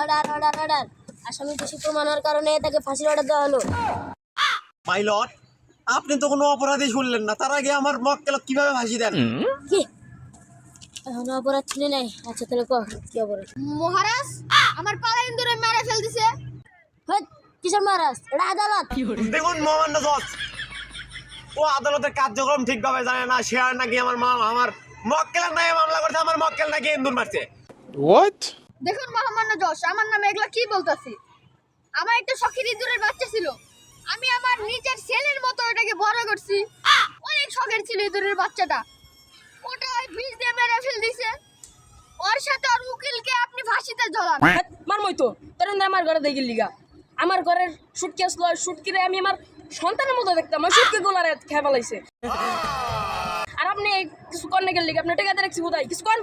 Order order order আসামি দোষী প্রমাণ হওয়ার কারণে তাকে ফাঁসির অর্ডার দেওয়া হলো লর্ড আপনি তো কোনো অপরাধী শুনলেন না তার আগে আমার মক্কেল কীভাবে ফাঁসি দেন কি অপরাধ শুনে নাই আচ্ছা তাহলে কি অপরাধ মহারাজ আমার পালা ইন্দুরে মেরে ফেল দিছে কিসের মহারাজ এটা আদালত দেখুন মহামান্য ও আদালতের কার্যক্রম ঠিকভাবে জানে না সে আর নাকি আমার মা আমার মক্কেলের নামে মামলা করছে আমার মক্কেল নাকি ইন্দুর মারছে What? দেখুন মহামান্য যশ, আমার নামে এগুলো কি বলতাছি? আমার একটা শখের ইঁদুরের বাচ্চা ছিল। আমি আমার নিজের ছেলের মতো ওটাকে বড় করছি। অনেক শখের ছিল ইঁদুরের বাচ্চাটা। ওটা ওই বিষ দিয়ে মেরে ফেল দিছে ওর সাথে আর উকিলকে আপনি ফাঁসিতে ঝোলান মারমই তো। তোর আমার ঘরে দেখি লিগা আমার ঘরের সুটকি আসলো সুটকিরে আমি আমার সন্তানের মতো দেখতাম। আমার সুটকি গোলারে খেয়ে ফেলাইছে। আপনি কিছু কন্যা গেল লিগা? আপনি টেকাতে রাখছি বোধহয়। কিছু কন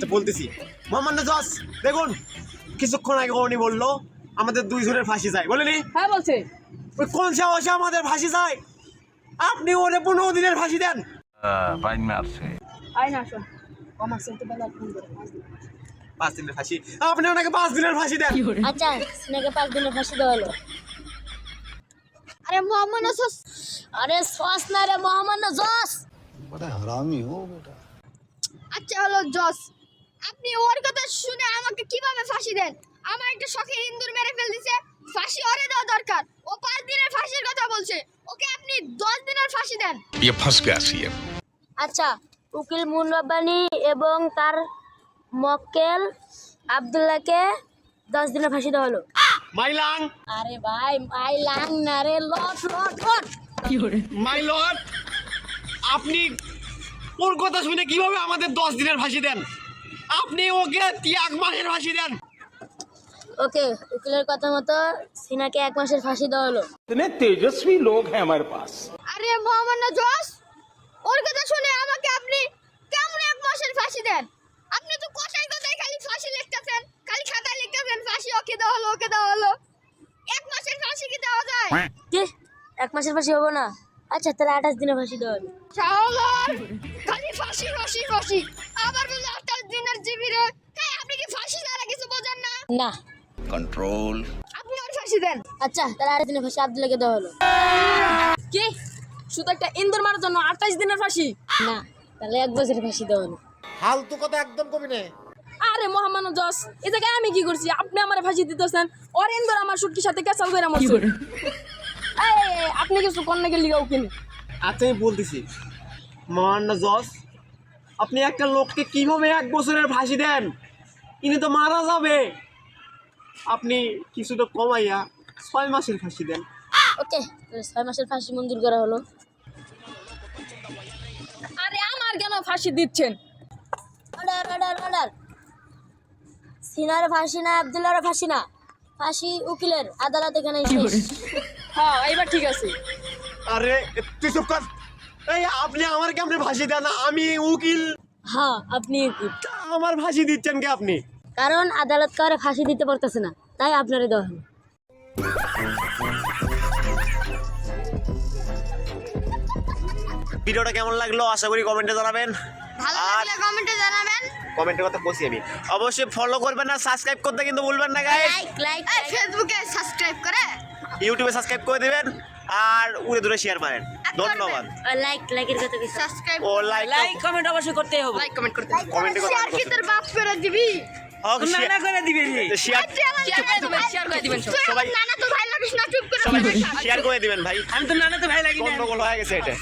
তো বলতেছি। মহামান্য জজ দেখুন কিছুক্ষণ আগে উনি বলল আমাদের দুই জনের ফাঁসি চাই। বলেনি? হ্যাঁ বলছে। ওই কোন সাহসে আমাদের ফাঁসি চাই? আপনি ওরে পনেরো দিনের ফাঁসি দেন। Vai marche. আয় না আসো আমার সেন্টে বেলা ফোন করে। পাঁচ দিনের ফাঁসি। আপনি ওনাকে পাঁচ দিনের ফাঁসি দেন। আচ্ছা স্নেকে পাঁচ দিনের ফাঁসি দেওয়া হলো। আরে মোহাম্মদ যশ আরে সস না রে মহামান্য জস बड़ा हरामी हो बेटा আচ্ছা হলো জজ আপনি ওর কথা শুনে আমাকে কিভাবে ফাঁসি দেন আমার একটা শখের ইন্দুর মেরে ফেল দিছে ফাঁসি ওরে দেওয়া দরকার ও পাঁচ দিনের ফাঁসির কথা বলছে ওকে আপনি দশ দিনের ফাঁসি দেন ये फंस गया सीएम আচ্ছা উকিল মুন রব্বানি এবং তার মক্কেল আবদুল্লাহকে দশ দিনের ফাঁসি দেওয়া হলো মাইলাং আরে ভাই মাই লাং না রে লট লট লট মাই লর্ড আপনি ওর কথা শুনে কীভাবে আমাদের দশ দিনের ফাঁসি দেন? আপনি ওকে এক মাসের ফাঁসি দেন। ওকে উকিলের কথা মতো সিনাকে এক মাসের ফাঁসি দেওয়া হলো। ইতনে তেজস্বী লোক হ্যায় আমার পাস। আরে মহামান্য জজ ওর কথা শুনে আমাকে আপনি কেমন এক মাসের ফাঁসি দেন? আপনি তো কোথায় কোথায় খালি ফাঁসি লিখতেছেন। খালি খাতায় লিখতেছেন ফাঁসি ওকে দেওয়া হলো ওকে দেওয়া হলো। এক মাসের ফাঁসি কি দেওয়া যায়? এক মাসের ফাঁসি হবে না? আচ্ছা তাহলে আঠাশ দিনে ফাঁসি দেওয়া হবে খালি ফাঁসি ফাঁসি ফাঁসি। আবার বলে আঠাশ দিনের রে আপনি কি ফাঁসি দ্বারা কিছু বোঝেন না? না। কন্ট্রোল আপনি আর ফাঁসি দেন। আচ্ছা তাহলে আঠাশ দিনে ফাঁসি আব্দুল্লাহকে দেওয়া হলো। কি? শুধু একটা ইন্দুর মারার জন্য আঠাশ দিনের ফাঁসি? না তাহলে এক বছরের ফাঁসি দেওয়া হলো। কথা একদম আরে মহামান্য জস এ জায়গায় আমি কি করছি? আপনি আমার ফাঁসি দিতেছেন। অরেন্দর আমার সুটকির সাথে ক্যাসাল করে আমার আপনি কিছু কন্যা গেল লিগা উকিল আচ্ছা আমি বলতেছি। মহান্ন জজ আপনি একটা লোককে কীভাবে এক বছরের ফাঁসি দেন? ইনি তো মারা যাবে। আপনি কিছুটা কমাইয়া ছয় মাসের ফাঁসি দেন। ওকে ছয় মাসের ফাঁসি মঞ্জুর করা হলো। আরে আমার কেন ফাঁসি দিচ্ছেন? অর্ডার অর্ডার অর্ডার সিনার ফাঁসি না আবদুল্লাহর ফাঁসি না। ফাঁসি উকিলের আদালত এখানে হ্যাঁ এবার ঠিক আছে। আরে তুই চুপ কর। এই আপনি আমার কেমনে ফাঁসি দেন আমি উকিল। হ্যাঁ আপনি উকিল। আমার ফাঁসি দিচ্ছেন কে আপনি? কারণ আদালত কারে ফাঁসি দিতে পারতেছে না তাই আপনারে দেওয়া হলো। ভিডিওটা কেমন লাগল? আশা করি কমেন্টে জানাবেন। ভালো লাগলে কমেন্টে জানাবেন। কমেন্টের কথা বলছি আমি। অবশ্যই ফলো করবেন না সাবস্ক্রাইব করতে কিন্তু ভুলবেন না গাইস লাইক লাইক ফেসবুকে সাবস্ক্রাইব করে। ইউটিউবে সাবস্ক্রাইব করে দিবেন আর উড়ে দূরে শেয়ার মারেন। ধন্যবাদ। লাইক লাইকের কথা কি সাবস্ক্রাইব ও লাইক লাইক কমেন্ট অবশ্যই করতে হবে। লাইক কমেন্ট করতে কমেন্টে কথা শেয়ার কি তোর বাপ করে দিবি। নানা করে দিবে শেয়ার শেয়ার করে দিবেন শেয়ার করে দিবেন সবাই- নানা তো ভাই লাগিস না চুপ করে সবাই শেয়ার করে দিবেন ভাই। আমি তো নানা তো ভাই লাগি না। গন্ডগোল হয়ে গেছে এটা।